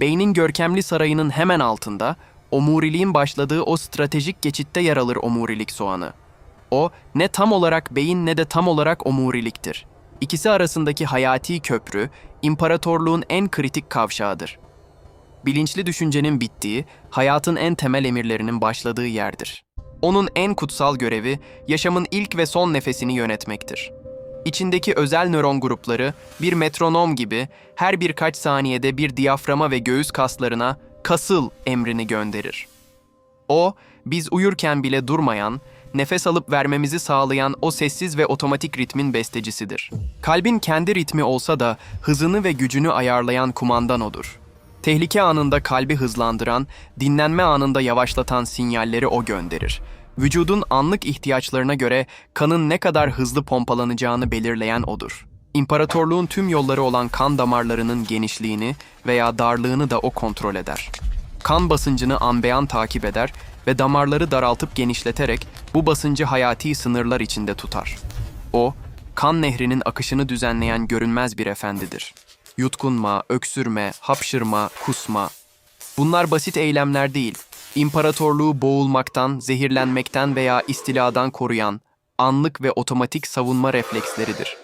Beynin görkemli sarayının hemen altında, omuriliğin başladığı o stratejik geçitte yer alır omurilik soğanı. O, ne tam olarak beyin ne de tam olarak omuriliktir. İkisi arasındaki hayati köprü, imparatorluğun en kritik kavşağıdır. Bilinçli düşüncenin bittiği, hayatın en temel emirlerinin başladığı yerdir. Onun en kutsal görevi, yaşamın ilk ve son nefesini yönetmektir. İçindeki özel nöron grupları, bir metronom gibi her birkaç saniyede bir diyaframa ve göğüs kaslarına kasıl emrini gönderir. O, biz uyurken bile durmayan, nefes alıp vermemizi sağlayan o sessiz ve otomatik ritmin bestecisidir. Kalbin kendi ritmi olsa da hızını ve gücünü ayarlayan kumandan odur. Tehlike anında kalbi hızlandıran, dinlenme anında yavaşlatan sinyalleri o gönderir. Vücudun anlık ihtiyaçlarına göre kanın ne kadar hızlı pompalanacağını belirleyen odur. İmparatorluğun tüm yolları olan kan damarlarının genişliğini veya darlığını da o kontrol eder. Kan basıncını anbeyan takip eder ve damarları daraltıp genişleterek bu basıncı hayati sınırlar içinde tutar. O, kan nehrinin akışını düzenleyen görünmez bir efendidir. Yutkunma, öksürme, hapşırma, kusma. Bunlar basit eylemler değil. İmparatorluğu boğulmaktan, zehirlenmekten veya istiladan koruyan, anlık ve otomatik savunma refleksleridir.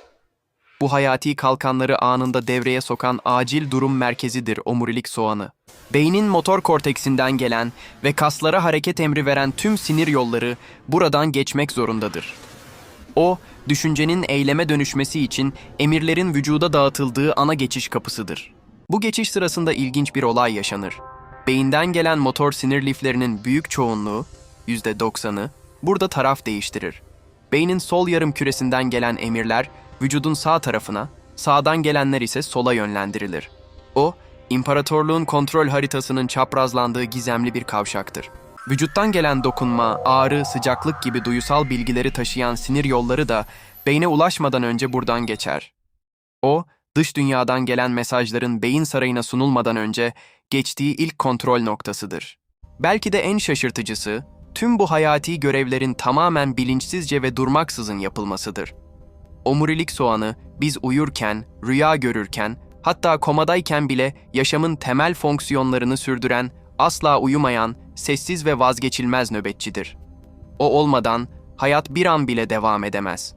Bu hayati kalkanları anında devreye sokan acil durum merkezidir omurilik soğanı. Beynin motor korteksinden gelen ve kaslara hareket emri veren tüm sinir yolları buradan geçmek zorundadır. O, düşüncenin eyleme dönüşmesi için emirlerin vücuda dağıtıldığı ana geçiş kapısıdır. Bu geçiş sırasında ilginç bir olay yaşanır. Beyinden gelen motor sinir liflerinin büyük çoğunluğu, %90'ı, burada taraf değiştirir. Beynin sol yarım küresinden gelen emirler vücudun sağ tarafına, sağdan gelenler ise sola yönlendirilir. O, imparatorluğun kontrol haritasının çaprazlandığı gizemli bir kavşaktır. Vücuttan gelen dokunma, ağrı, sıcaklık gibi duyusal bilgileri taşıyan sinir yolları da beyne ulaşmadan önce buradan geçer. O, dış dünyadan gelen mesajların beyin sarayına sunulmadan önce geçtiği ilk kontrol noktasıdır. Belki de en şaşırtıcısı, tüm bu hayati görevlerin tamamen bilinçsizce ve durmaksızın yapılmasıdır. Omurilik soğanı biz uyurken, rüya görürken, hatta komadayken bile yaşamın temel fonksiyonlarını sürdüren, asla uyumayan, sessiz ve vazgeçilmez nöbetçidir. O olmadan hayat bir an bile devam edemez.